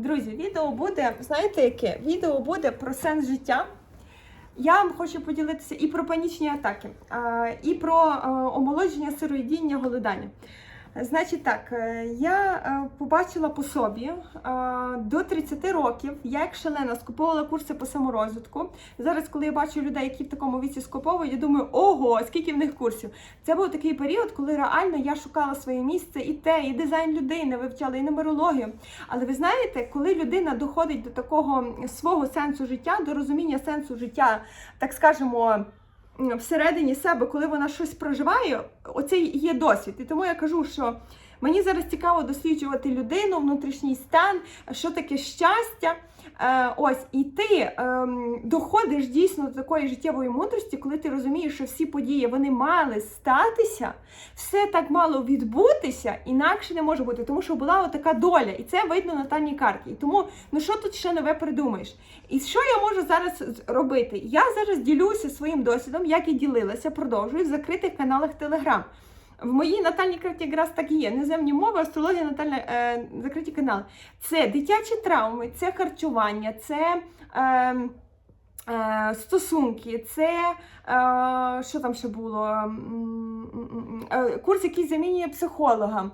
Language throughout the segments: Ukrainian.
Друзі, відео буде, знаєте яке? Відео буде про сенс життя. Я вам хочу поділитися і про панічні атаки, і про омолодження, сироїдіння, голодання. Значить так, е, я е, побачила по собі е, до 30 років, я як шалена скуповувала курси по саморозвитку. Зараз, коли я бачу людей, які в такому віці скуповують, я думаю, ого, скільки в них курсів. Це був такий період, коли реально я шукала своє місце і те, і дизайн людини, вивчала, і нумерологію. Але ви знаєте, коли людина доходить до такого свого сенсу життя, до розуміння сенсу життя, так скажемо всередині себе, коли вона щось проживає, оце є досвід. І тому я кажу, що мені зараз цікаво досліджувати людину, внутрішній стан, що таке щастя. Е, ось, і ти ем, доходиш дійсно до такої життєвої мудрості, коли ти розумієш, що всі події вони мали статися, все так мало відбутися, інакше не може бути, тому що була отака доля, і це видно на натальній карті. І тому, ну що тут ще нове придумаєш? І що я можу зараз робити? Я зараз ділюся своїм досвідом, як і ділилася, продовжую в закритих каналах Телеграм. В моїй натальній карті якраз так і є. Неземні мови, астрологія, натальна е, закриті канали. Це дитячі травми, це харчування, це е, е, стосунки, це е, що там ще було? Е, Курс, який замінює психолога.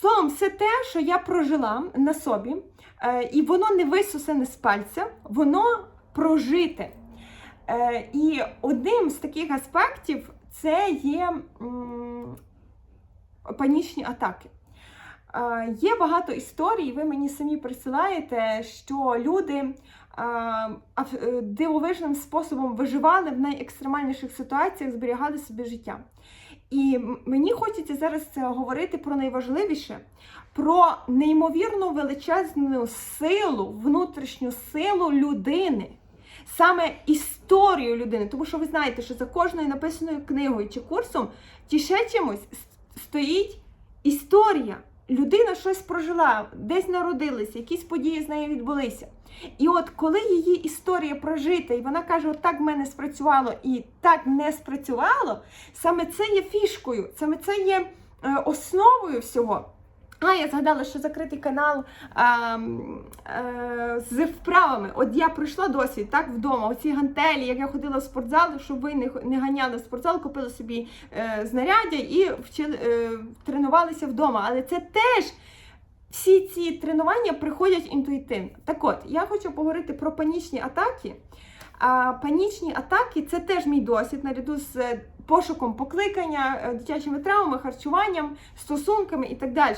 Словом, все те, що я прожила на собі, е, і воно не висусане з пальця, воно прожите. Е, І одним з таких аспектів це є м, панічні атаки. Е, Є багато історій, ви мені самі присилаєте, що люди е, е, дивовижним способом виживали в найекстремальніших ситуаціях, зберігали собі життя. І мені хочеться зараз говорити про найважливіше, про неймовірну величезну силу, внутрішню силу людини. Саме історію людини, тому що ви знаєте, що за кожною написаною книгою чи курсом ще чимось стоїть історія. Людина щось прожила, десь народилася, якісь події з нею відбулися. І от коли її історія прожита, і вона каже, от так в мене спрацювало і так не спрацювало, саме це є фішкою, саме це є е, основою всього. А, я згадала, що закритий канал а, м, е, з вправами. От я пройшла досвід так вдома. Оці гантелі, як я ходила в спортзал, щоб ви не, не ганяли в спортзал, купили собі е, знаряддя і вчили, е, тренувалися вдома. Але це теж всі ці тренування приходять інтуїтивно. Так от, я хочу поговорити про панічні атаки. А панічні атаки це теж мій досвід наряду з е, пошуком покликання, е, дитячими травмами, харчуванням, стосунками і так далі,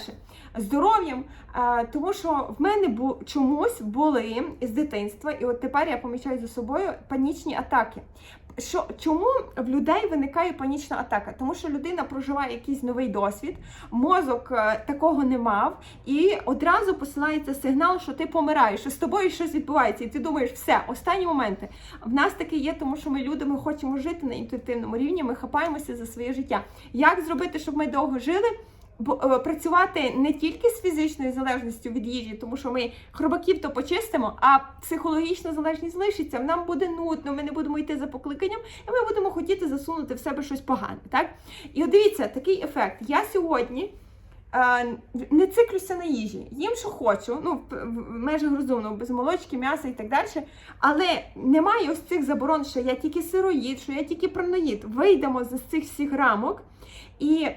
здоров'ям. Е, Тому що в мене бу- чомусь були з дитинства, і от тепер я помічаю за собою панічні атаки. Що чому в людей виникає панічна атака? Тому що людина проживає якийсь новий досвід, мозок е, такого не мав, і одразу посилається сигнал, що ти помираєш, що з тобою щось відбувається, і ти думаєш, все, останні моменти. В нас таке є, тому що ми люди, ми хочемо жити на інтуїтивному рівні, ми хапаємося за своє життя. Як зробити, щоб ми довго жили? Е, працювати не тільки з фізичною залежністю від їжі, тому що ми хробаків то почистимо, а психологічна залежність лишиться. Нам буде нудно, ми не будемо йти за покликанням, і ми будемо хотіти засунути в себе щось погане. Так? І от дивіться, такий ефект. Я сьогодні е, не циклюся на їжі, їм, що хочу, ну в, межах розумного, без молочки, м'яса і так далі. Але немає ось цих заборон, що я тільки сироїд, що я тільки праноїд. Вийдемо з цих всіх рамок. І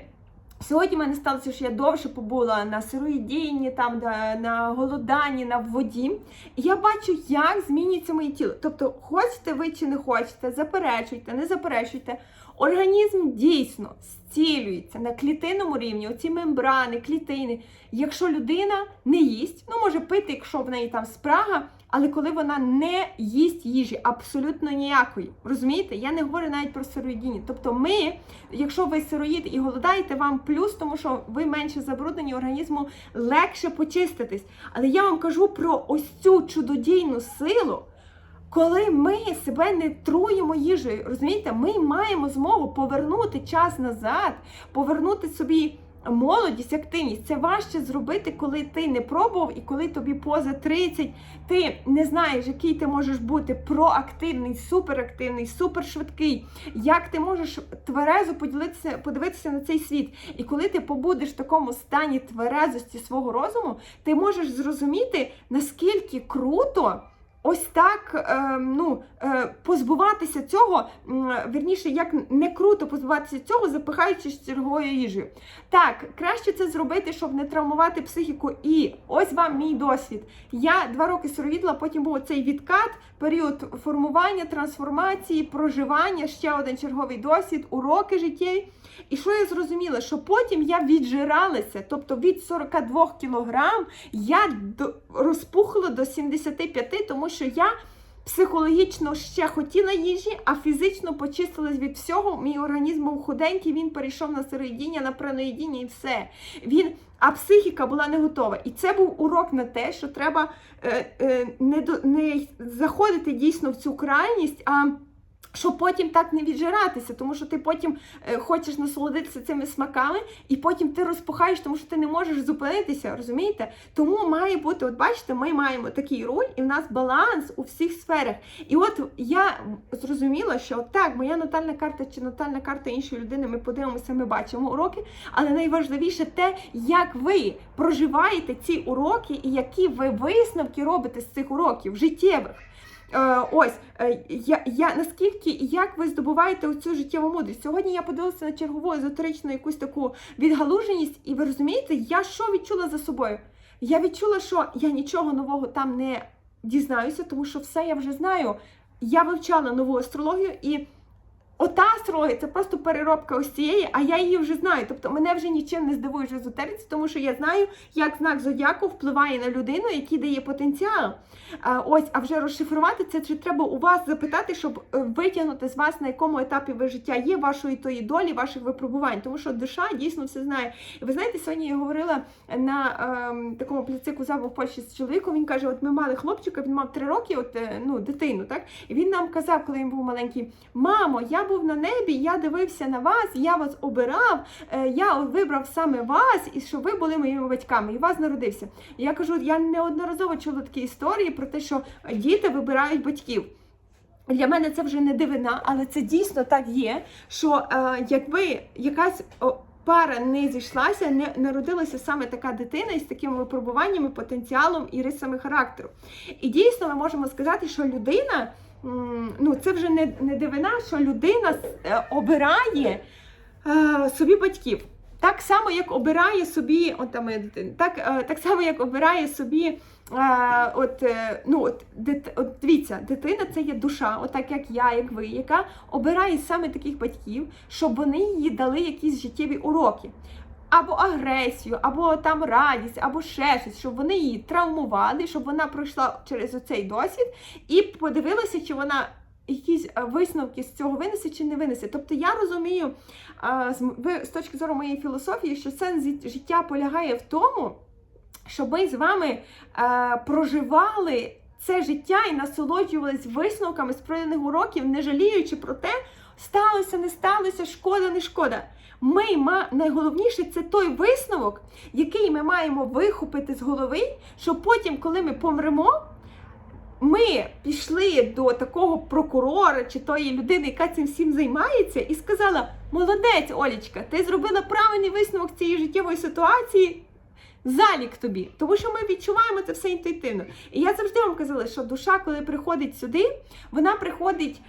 сьогодні в мене сталося, що я довше побула на сироїдінні, там на, на голоданні, на воді. І я бачу, як змінюється моє тіло. Тобто, хочете ви чи не хочете, заперечуйте, не заперечуйте. Організм дійсно зцілюється на клітинному рівні, оці мембрани, клітини. Якщо людина не їсть, ну може пити, якщо в неї там спрага, але коли вона не їсть їжі, абсолютно ніякої. Розумієте? Я не говорю навіть про сироїдіння. Тобто, ми, якщо ви сироїд і голодаєте, вам плюс, тому що ви менше забруднені організму, легше почиститись. Але я вам кажу про ось цю чудодійну силу. Коли ми себе не труємо їжею, розумієте, ми маємо змогу повернути час назад, повернути собі молодість, активність це важче зробити, коли ти не пробував і коли тобі поза 30, ти не знаєш, який ти можеш бути проактивний, суперактивний, супершвидкий, як ти можеш тверезо поділитися, подивитися на цей світ. І коли ти побудеш в такому стані тверезості свого розуму, ти можеш зрозуміти, наскільки круто. Ось так е, ну, е, позбуватися цього, м, вірніше, як не круто позбуватися цього, запихаючись черговою їжею. Так, краще це зробити, щоб не травмувати психіку. І ось вам мій досвід. Я два роки сировідла, потім був цей відкат, період формування, трансформації, проживання, ще один черговий досвід, уроки життєві. І що я зрозуміла? Що потім я віджиралася, тобто від 42 кілограм я розпухла до 75, тому що я психологічно ще хотіла їжі, а фізично почистилась від всього. Мій організм був худенький, він перейшов на сироїдіння, на праноїдіння і все. Він, а психіка була не готова. І це був урок на те, що треба е, е, не, не заходити дійсно в цю крайність. а щоб потім так не віджиратися, тому що ти потім е, хочеш насолодитися цими смаками, і потім ти розпухаєш, тому що ти не можеш зупинитися, розумієте? Тому має бути, от бачите, ми маємо такий роль, і в нас баланс у всіх сферах. І от я зрозуміла, що так, моя натальна карта чи натальна карта іншої людини, ми подивимося, ми бачимо уроки, але найважливіше те, як ви проживаєте ці уроки і які ви висновки робите з цих уроків життєвих. Е, ось е, я, я наскільки як ви здобуваєте оцю життєву мудрість. Сьогодні я подивилася на чергову езотеричну якусь таку відгалуженість, і ви розумієте, я що відчула за собою? Я відчула, що я нічого нового там не дізнаюся, тому що все я вже знаю. Я вивчала нову астрологію і. Ота астрологія це просто переробка ось цієї, а я її вже знаю. Тобто мене вже нічим не здивує в езотериці, тому що я знаю, як знак зодіаку впливає на людину, який дає потенціал. А, ось, а вже розшифрувати це чи треба у вас запитати, щоб е, витягнути з вас на якому етапі ви життя є, вашої тої долі, ваших випробувань, тому що душа дійсно все знає. І ви знаєте, сьогодні я говорила на ем, такому пляцику забу в Польщі з чоловіком. Він каже: От ми мали хлопчика, він мав три роки, от е, ну дитину, так і він нам казав, коли він був маленький: Мамо, я був на небі, я дивився на вас, я вас обирав, е, я вибрав саме вас, і щоб ви були моїми батьками, і вас народився. Я кажу, я неодноразово чула такі історії про те, що діти вибирають батьків. Для мене це вже не дивина, але це дійсно так є, що е, якби якась пара не зійшлася, не народилася саме така дитина із такими випробуваннями, потенціалом і рисами характеру. І дійсно ми можемо сказати, що людина, ну це вже не, не дивина, що людина е, обирає е, собі батьків. Так само, як обирає собі, от там дитина, так, е, так само, як обирає собі, от, ну, от, дит, от дивіться, дитина це є душа, от як я, як ви, яка обирає саме таких батьків, щоб вони їй дали якісь життєві уроки. Або агресію, або там радість, або ще щось, щоб вони її травмували, щоб вона пройшла через оцей досвід і подивилася, чи вона якісь е, висновки з цього винесе чи не винесе. Тобто я розумію ви з точки зору моєї філософії, що сенс життя полягає в тому, щоб ми з вами е, проживали це життя і насолоджувались висновками з пройдених уроків, не жаліючи про те, сталося, не сталося, шкода, не шкода. Ми найголовніше це той висновок, який ми маємо вихопити з голови, щоб потім, коли ми помремо, ми пішли до такого прокурора чи тої людини, яка цим всім займається, і сказала: Молодець, Олічка, ти зробила правильний висновок цієї життєвої ситуації. Залік тобі, тому що ми відчуваємо це все інтуїтивно. І я завжди вам казала, що душа, коли приходить сюди, вона приходить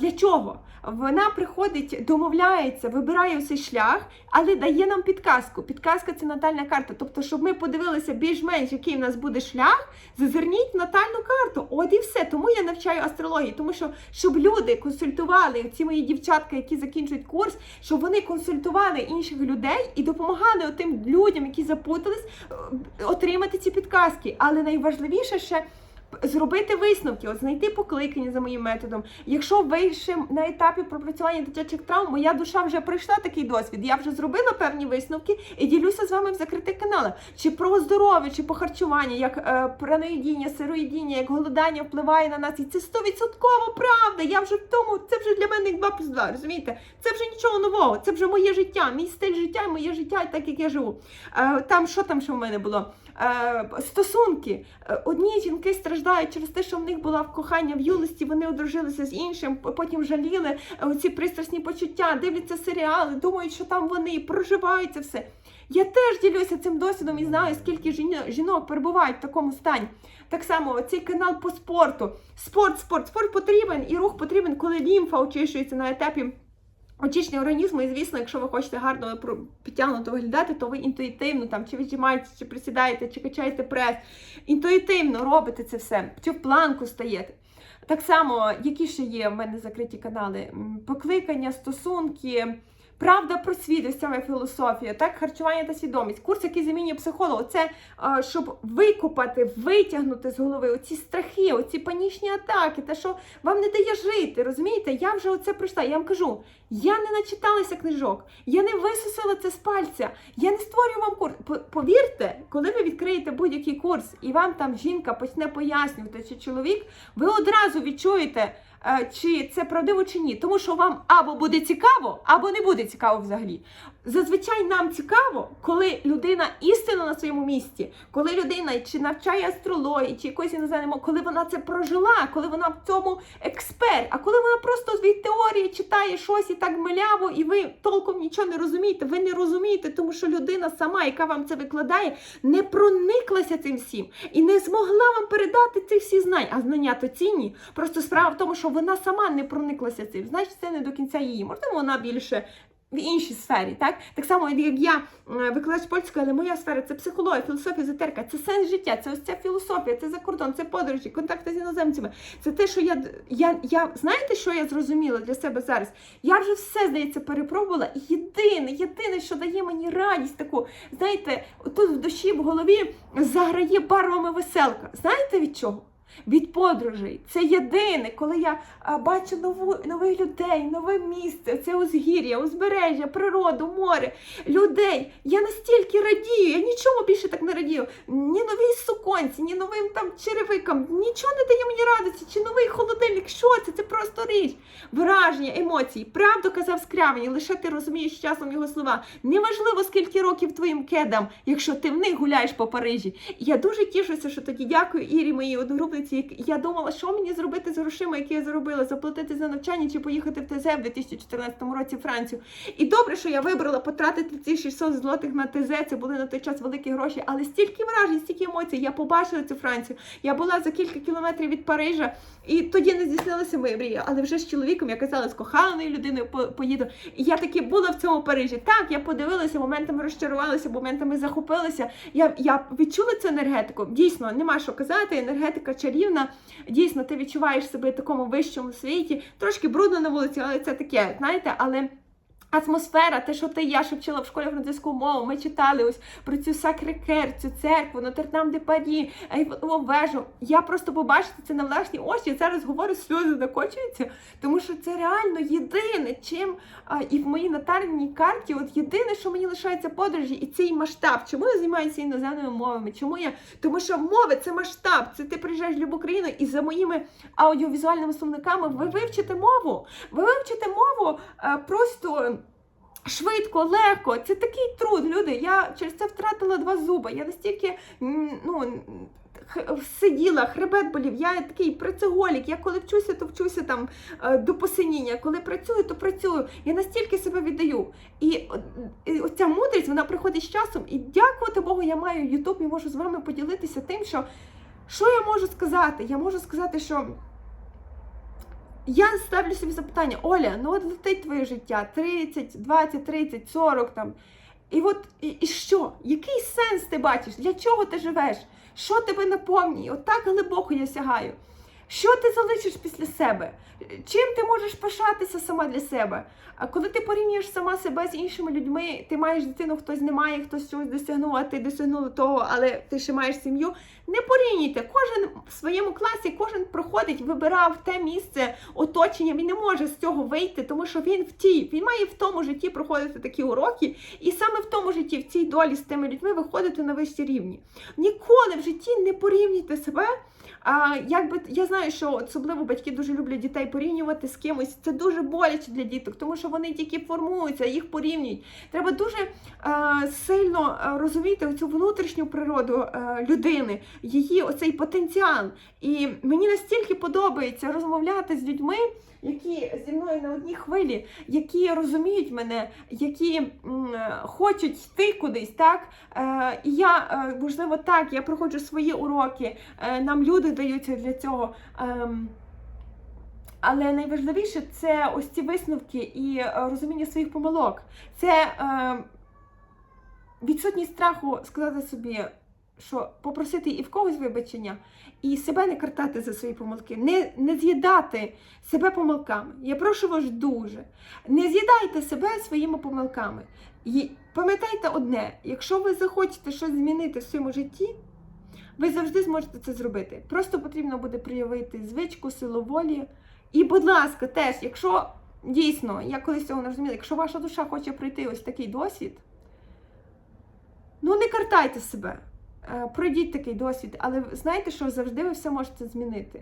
для чого? Вона приходить, домовляється, вибирає цей шлях, але дає нам підказку. Підказка це натальна карта. Тобто, щоб ми подивилися більш-менш, який в нас буде шлях, зазирніть натальну карту. От і все. Тому я навчаю астрології, тому що щоб люди консультували ці мої дівчатка, які закінчують курс, щоб вони консультували інших людей і допомагали тим людям, які запутались, е, отримати ці підказки. Але найважливіше ще зробити висновки, от знайти покликання за моїм методом. Якщо ви ще на етапі пропрацювання дитячих травм, моя душа вже пройшла такий досвід. Я вже зробила певні висновки і ділюся з вами в закритих каналах. Чи про здоров'я, чи по харчуванню, як е, праноїдіння, сироїдіння, як голодання впливає на нас. І це стовідсотково правда. Я вже в тому, це вже для мене як 2 плюс 2, розумієте? Це вже нічого нового, це вже моє життя, мій стиль життя, моє життя, так як я живу. Е, там що там ще в мене було? Е, стосунки. Е, Одні жінки страждають через те, що в них була в кохання в юності, вони одружилися з іншим, потім жаліли е, оці пристрасні почуття, дивляться серіали, думають, що там вони проживають це все. Я теж ділюся цим досвідом і знаю, скільки жінок перебувають в такому стані. Так само цей канал по спорту. Спорт, спорт, спорт потрібен і рух потрібен, коли лімфа очищується на етапі очищення організму. І звісно, якщо ви хочете гарно підтягнуто виглядати, то ви інтуїтивно там чи віджимаєте, чи присідаєте, чи качаєте прес. Інтуїтивно робите це все, чи в планку стаєте. Так само, які ще є в мене закриті канали? Покликання, стосунки. Правда про світ, моя філософія, так, харчування та свідомість. Курс, який замінює психолога, це е, щоб викопати, витягнути з голови оці страхи, оці панічні атаки, те, що вам не дає жити. Розумієте? Я вже оце пройшла. Я вам кажу, я не начиталася книжок, я не висусила це з пальця, я не створюю вам курс. Повірте, коли ви відкриєте будь-який курс, і вам там жінка почне пояснювати, чи чоловік, ви одразу відчуєте. Е, Чи це правдиво чи ні, тому що вам або буде цікаво, або не буде цікаво взагалі. Зазвичай нам цікаво, коли людина істинно на своєму місці, коли людина чи навчає астрології, чи якоїсь іноземної мови, коли вона це прожила, коли вона в цьому експерт, а коли вона просто від теорії читає щось і так миляво, і ви толком нічого не розумієте, ви не розумієте, тому що людина сама, яка вам це викладає, не прониклася цим всім і не змогла вам передати ці всі знання. А знання то цінні. Просто справа в тому, що вона сама не прониклася цим. Значить, це не до кінця її. Можливо, вона більше в іншій сфері, так? Так само, як я викладач польської, але моя сфера це психологія, філософія, езотерика, це сенс життя, це ось ця філософія, це за кордон, це подорожі, контакти з іноземцями. Це те, що я, я, я знаєте, що я зрозуміла для себе зараз? Я вже все, здається, перепробувала. І єдине, єдине, що дає мені радість таку, знаєте, тут в душі, в голові заграє барвами веселка. Знаєте від чого? Від подорожей. Це єдине, коли я бачу нову, нових людей, нове місце, це узгір'я, узбережжя, природу, море, людей. Я настільки радію, я нічому більше так не радію. Ні новій суконці, ні новим там черевикам, нічого не дає мені радості, чи новий холодильник. Що це? Це просто річ. Враження, емоції. Правду казав Скрявені, лише ти розумієш часом його слова. Неважливо, скільки років твоїм кедам, якщо ти в них гуляєш по Парижі. Я дуже тішуся, що тоді дякую Ірі, моїй одногрупниці. Як- Я думала, що мені зробити з грошима, які я заробила, заплатити за навчання чи поїхати в ТЗ в 2014 році в Францію. І добре, що я вибрала потратити ці 600 злотих на ТЗ. Це були на той час великі гроші, але стільки вражень, стільки емоцій. Я побачила цю Францію. Я була за кілька кілометрів від Парижа, і тоді не здійснилася моя мрія. Але вже з чоловіком я казала, з коханою людиною поїду. І я таки була в цьому Парижі. Так, я подивилася, моментами розчарувалася, моментами захопилася. Я, я відчула цю енергетику. Дійсно, нема що казати. Енергетика чарівна. Дійсно, ти відчуваєш себе в такому вищому світі. Трошки брудно на вулиці, але це таке, знаєте, але. Атмосфера, те, що ти я ще вчила в школі французьку мову, ми читали ось про цю Сакрикер, цю церкву, Нотр-Дам де Парі, Ейфелеву вежу. Я просто побачити це на власні очі. Я зараз говорю, сльози накочуються, тому що це реально єдине, чим а, і в моїй натальній карті, от єдине, що мені лишається подорожі, і цей масштаб. Чому я займаюся іноземними мовами? Чому я? Тому що мови це масштаб. Це ти приїжджаєш в любу країну, і за моїми аудіовізуальними словниками ви вивчите мову. Ви вивчите мову а, просто. Швидко, легко, це такий труд, люди. Я через це втратила два зуби. Я настільки ну, сиділа, хребет болів. Я такий працеголік. Я коли вчуся, то вчуся там е, до посиніння. Коли працюю, то працюю. Я настільки себе віддаю. І оця мудрість вона приходить з часом. І дякувати Богу, я маю Ютуб і можу з вами поділитися тим, що що я можу сказати? Я можу сказати, що. Я ставлю собі запитання, Оля, ну от летить твоє життя 30, 20, 30, 40 там. І от і, і що? Який сенс ти бачиш? Для чого ти живеш? Що тебе наповнює? От так глибоко я сягаю. Що ти залишиш після себе? Чим ти можеш пишатися сама для себе? А коли ти порівнюєш сама себе з іншими людьми, ти маєш дитину, хтось не має, хтось чогось досягнув, а ти досягнула того, але ти ще маєш сім'ю. Не порівнюйте. Кожен в своєму класі, кожен проходить, вибирав те місце оточення. Він не може з цього вийти, тому що він в тій, він має в тому житті проходити такі уроки, і саме в тому житті, в цій долі з тими людьми виходити на вищі рівні. Ніколи в житті не порівнюйте себе. А якби я знаю, що особливо батьки дуже люблять дітей порівнювати з кимось. Це дуже боляче для діток, тому що вони тільки формуються, їх порівнюють. Треба дуже е, сильно е, розуміти цю внутрішню природу е, людини, її оцей потенціал. І мені настільки подобається розмовляти з людьми, які зі мною на одній хвилі, які розуміють мене, які хочуть йти кудись, так? Е, і я, е, можливо, так, я проходжу свої уроки, е, нам люди даються для цього. ем, але найважливіше це ось ці висновки і розуміння своїх помилок. Це е, відсутність страху сказати собі, що попросити і в когось вибачення, і себе не картати за свої помилки, не, не з'їдати себе помилками. Я прошу вас дуже, не з'їдайте себе своїми помилками. І пам'ятайте одне: якщо ви захочете щось змінити в своєму житті, ви завжди зможете це зробити. Просто потрібно буде проявити звичку, силу волі. І, будь ласка, теж, якщо дійсно, я колись цього не розуміла, якщо ваша душа хоче пройти ось такий досвід, ну не картайте себе. Е, Пройдіть такий досвід, але знаєте, що завжди ви все можете змінити.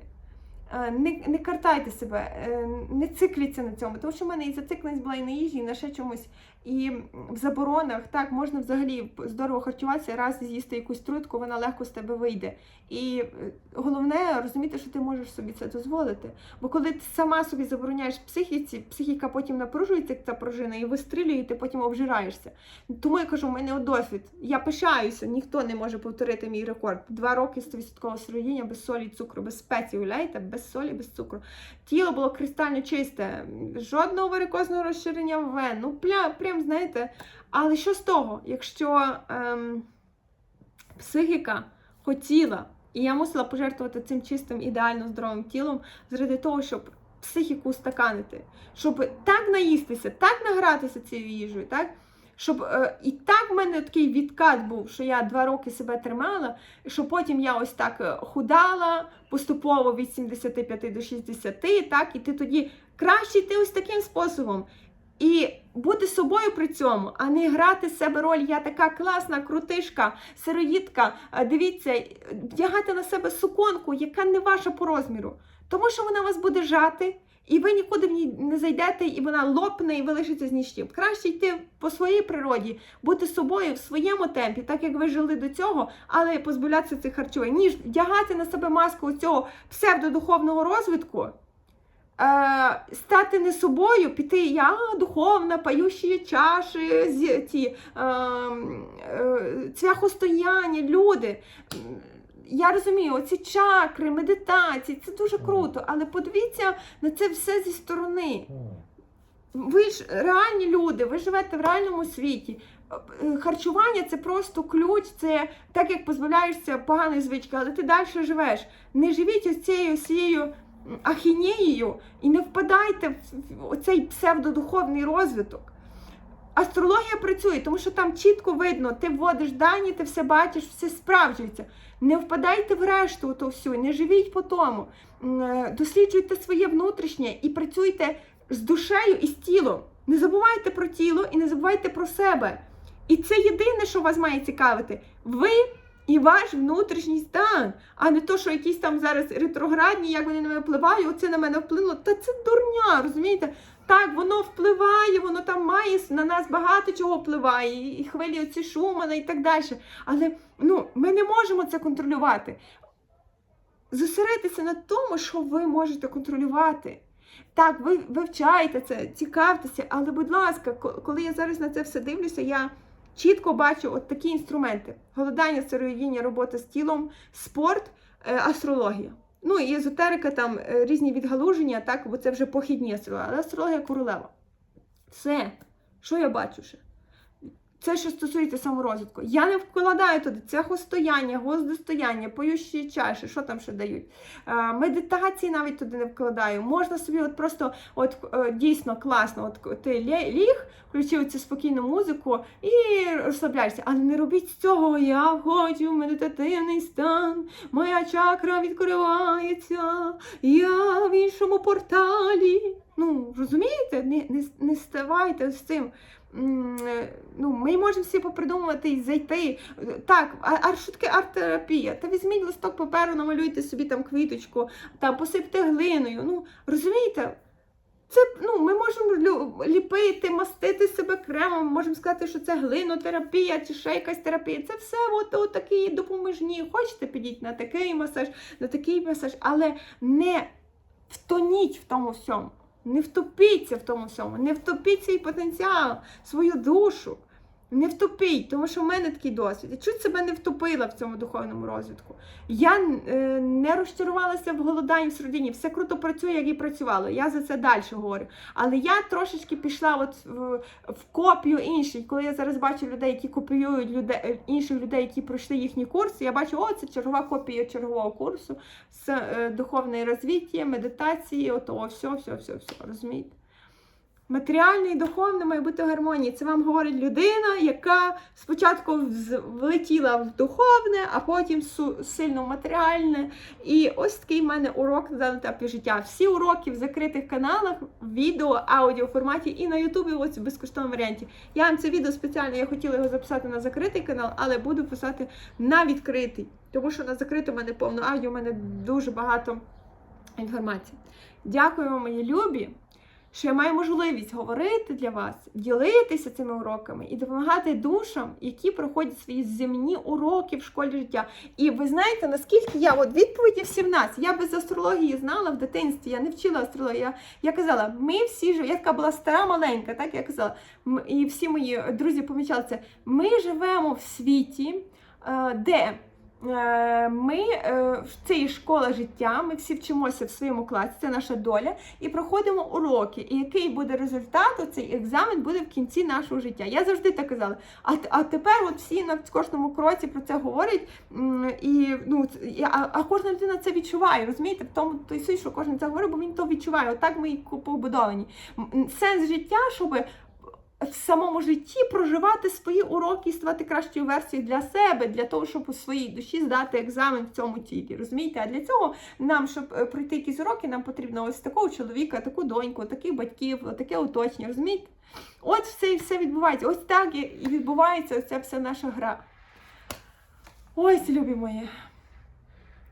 Е, Не, не картайте себе, е, не цикліться на цьому, тому що в мене і зацикленість була і на їжі, і на ще чомусь. І в заборонах так можна взагалі здорово харчуватися, раз з'їсти якусь трутку, вона легко з тебе вийде. І е, головне розуміти, що ти можеш собі це дозволити. Бо коли ти сама собі забороняєш психіці, психіка потім напружується, як ця пружина, і вистрілює, і ти потім обжираєшся. Тому я кажу, у мене досвід. Я пишаюся, ніхто не може повторити мій рекорд. Два роки 100% сироїдіння без солі, цукру, без спецій, уявляєте? без солі, без цукру. Тіло було кристально чисте, жодного варикозного розширення вен. Ну, пля, прям знаєте. Але що з того, якщо ем, психіка хотіла, і я мусила пожертвувати цим чистим, ідеально здоровим тілом заради того, щоб психіку устаканити, щоб так наїстися, так награтися цією їжею, так? Щоб е, і так в мене такий відкат був, що я два роки себе тримала, що потім я ось так е, худала поступово від 75 до 60, так, і ти тоді краще йти ось таким способом. І бути собою при цьому, а не грати з себе роль. Я така класна, крутишка, сироїдка. Е, Дивіться, вдягати на себе суконку, яка не ваша по розміру. Тому що вона вас буде жати, і ви нікуди в ній не зайдете, і вона лопне, і ви лишиться з нічим. Краще йти по своїй природі, бути собою в своєму темпі, так як ви жили до цього, але позбавлятися цих харчувань, ніж вдягати на себе маску цього псевдодуховного розвитку. Е, стати не собою, піти я духовна, пающі чаші, ті, е, е, цвяхостояння, люди. Я розумію, оці чакри, медитації, це дуже круто, але подивіться на це все зі сторони. Ви ж реальні люди, ви живете в реальному світі. Е, Харчування це просто ключ, це так як позбавляєшся поганої звички, але ти далі живеш. Не живіть ось цією ахінеєю і не впадайте в оцей псевдодуховний розвиток. Астрологія працює, тому що там чітко видно, ти вводиш дані, ти все бачиш, все справджується. Не впадайте в решту то всю, не живіть по тому. Е, Досліджуйте своє внутрішнє і працюйте з душею і з тілом. Не забувайте про тіло і не забувайте про себе. І це єдине, що вас має цікавити. Ви і ваш внутрішній стан, а не то, що якісь там зараз ретроградні, як вони на мене впливають, оце на мене вплинуло. Та це дурня, розумієте? Так, воно впливає, воно там має на нас багато чого впливає, і- хвилі оці Шумана і так далі. Але ну, ми не можемо це контролювати. Зосередьтеся на тому, що ви можете контролювати. Так, ви вивчаєте це, цікавтеся, але, будь ласка, коли я зараз на це все дивлюся, я чітко бачу от такі інструменти: голодання, сироїдіння, робота з тілом, спорт, е, астрологія. Ну і езотерика, там е, різні відгалуження, так, бо це вже похідні астрологія, але астрологія королева. Все, що я бачу ще? Це що стосується саморозвитку. Я не вкладаю туди цехостояння, гвоздостояння, поющі чаші, що там ще дають. Е, медитації навіть туди не вкладаю. Можна собі от просто от е, дійсно класно. От ти ліг, включив цю спокійну музику і розслабляєшся. Але не робіть цього. Я входжу в медитативний стан, моя чакра відкривається, я в іншому порталі. Ну, розумієте? Не, не, не ставайте з цим. Е, Ну, ми можемо всі попридумувати і зайти. Так, а, що таке арт-терапія? Та візьміть листок паперу, намалюйте собі там квіточку, там посипте глиною. Ну, розумієте? Це ну, ми можемо ліпити, мастити себе кремом, можемо сказати, що це глинотерапія чи ще якась терапія. Це все от, от такі допоміжні. Хочете підіть на такий масаж, на такий масаж, але не втоніть в тому всьому. Не втопіться в тому всьому, не втопіть свій потенціал, свою душу. Не втопіть, тому що в мене такий досвід. Я чуть себе не втопила в цьому духовному розвитку. Я е, не розчарувалася в голоданні в середині. Все круто працює, як і працювало. Я за це далі говорю. Але я трошечки пішла от в, в копію інших. Коли я зараз бачу людей, які копіюють людей, е, інших людей, які пройшли їхні курси, я бачу, о, це чергова копія чергового курсу з е, духовної розвиття, медитації, ото все, все, все, все. Розумієте? Матеріальне і духовне має бути в гармонії. Це вам говорить людина, яка спочатку влетіла в духовне, а потім сильно в матеріальне. І ось такий в мене урок на етапі життя. Всі уроки в закритих каналах, відео, аудіо форматі і на Ютубі ось в безкоштовному варіанті. Я вам це відео спеціально, я хотіла його записати на закритий канал, але буду писати на відкритий. Тому що на закритому мене повно аудіо, у мене дуже багато інформації. Дякую вам, мої любі що я маю можливість говорити для вас, ділитися цими уроками і допомагати душам, які проходять свої земні уроки в школі життя. І ви знаєте, наскільки я от відповіді всі в нас. Я без астрології знала в дитинстві, я не вчила астрологію. Я, я казала, ми всі живемо, я така була стара маленька, так я казала. І всі мої друзі помічали це. Ми живемо в світі, е, де. Е, Ми е, це є школа життя, ми всі вчимося в своєму класі, це наша доля, і проходимо уроки. І який буде результат, цей екзамен буде в кінці нашого життя. Я завжди так казала. А, а тепер от всі на кожному кроці про це говорять. І ну а, а кожна людина це відчуває. Розумієте? В тому той суть, що кожен це говорить, бо він то відчуває. Отак ми і побудовані. Сенс життя, щоб в самому житті проживати свої уроки і ставати кращою версією для себе, для того, щоб у своїй душі здати екзамен в цьому тілі. Розумієте? А для цього нам, щоб е, пройти якісь уроки, нам потрібно ось такого чоловіка, таку доньку, таких батьків, таке оточення. Розумієте? От все і все відбувається. Ось так і відбувається ця вся наша гра. Ось, любі мої.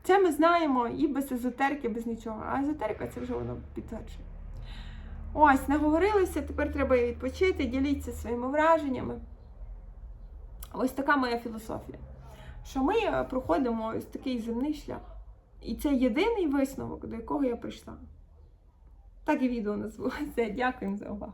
Це ми знаємо і без езотерики, без нічого. А езотерика це вже воно підтверджує. Ось, наговорилися, тепер треба відпочити, діліться своїми враженнями. Ось така моя філософія. Що ми е, проходимо ось такий земний шлях. І це єдиний висновок, до якого я прийшла. Так і відео назву. Дякую за увагу.